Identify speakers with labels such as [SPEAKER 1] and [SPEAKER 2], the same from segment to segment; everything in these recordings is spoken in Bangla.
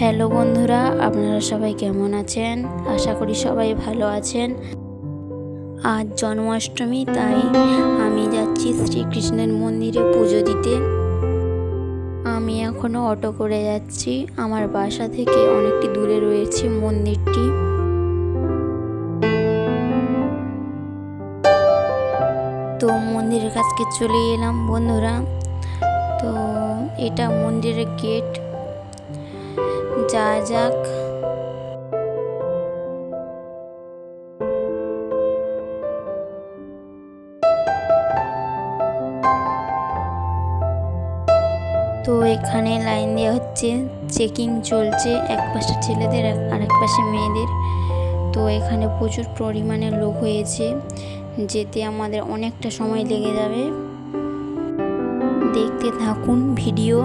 [SPEAKER 1] হ্যালো বন্ধুরা, আপনারা সবাই কেমন আছেন? আশা করি সবাই ভালো আছেন। আজ জন্মাষ্টমী, তাই আমি যাচ্ছি শ্রীকৃষ্ণের মন্দিরে পুজো দিতে। আমি এখনও অটো করে যাচ্ছি। আমার বাসা থেকে অনেকটি দূরে রয়েছে মন্দিরটি। তো মন্দিরের কাছকে চলে এলাম বন্ধুরা। তো এটা মন্দিরের গেট। যা যাক। তো এখানে লাইন দেওয়া হচ্ছে, চেকিং চলছে এক পাশে ছেলেদের আর- আর এক পাশে মেয়েদের। তো এখানে প্রচুর পরিমাণে লোক হয়েছে, যেতে আমাদের অনেকটা সময় লেগে যাবে। দেখতে থাকুন ভিডিও।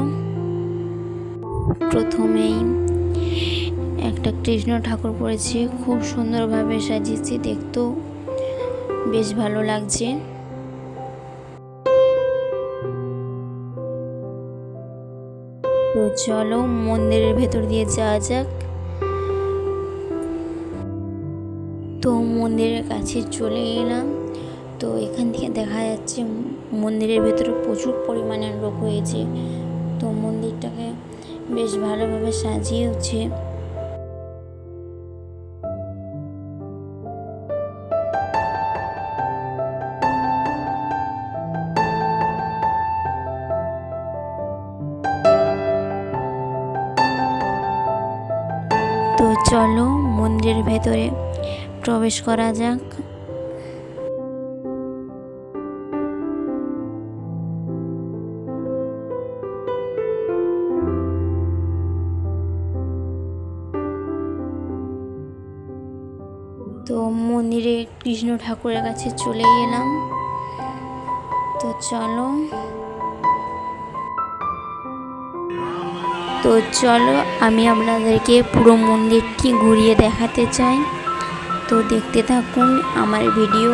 [SPEAKER 1] প্রথমেই একটা কৃষ্ণ ঠাকুর পড়েছে খুব সুন্দরভাবে সাজিয়েছে, দেখতেও বেশ ভালো লাগছে। তো চলো মন্দিরের ভেতর দিয়ে যাওয়া যাক। তো মন্দিরের কাছে চলে এলাম। তো এখান থেকে দেখা যাচ্ছে মন্দিরের ভেতরে প্রচুর পরিমাণে লোক হয়েছে তো মন্দিরটাকে বেশ ভালোভাবে সাজিয়েছে তো চলো মন্দিরের ভেতরে প্রবেশ করা যাক। তো মন্দিরে কৃষ্ণ ঠাকুরের কাছে চলে এলাম। তো চলো। তো চলো, আমি আপনাদেরকে পুরো মন্দিরটি ঘুরিয়ে দেখাতে চাই। তো দেখতে থাকুন আমার ভিডিও।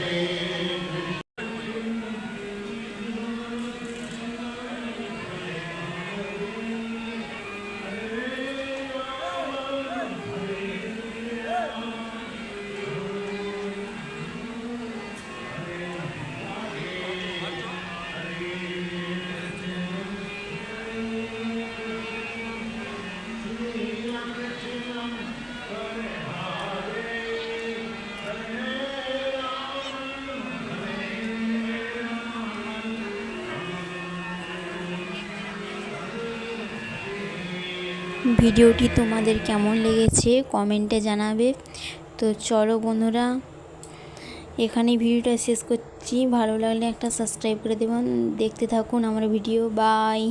[SPEAKER 1] day. ভিডিওটি তোমাদের কেমন লেগেছে কমেন্টে জানাবে। তো চলো বন্ধুরা এখানে ভিডিওটা শেষ করছি। ভালো লাগলে একটা সাবস্ক্রাইব করে দেবেন। দেখতে থাকুন আমার ভিডিও। বাই।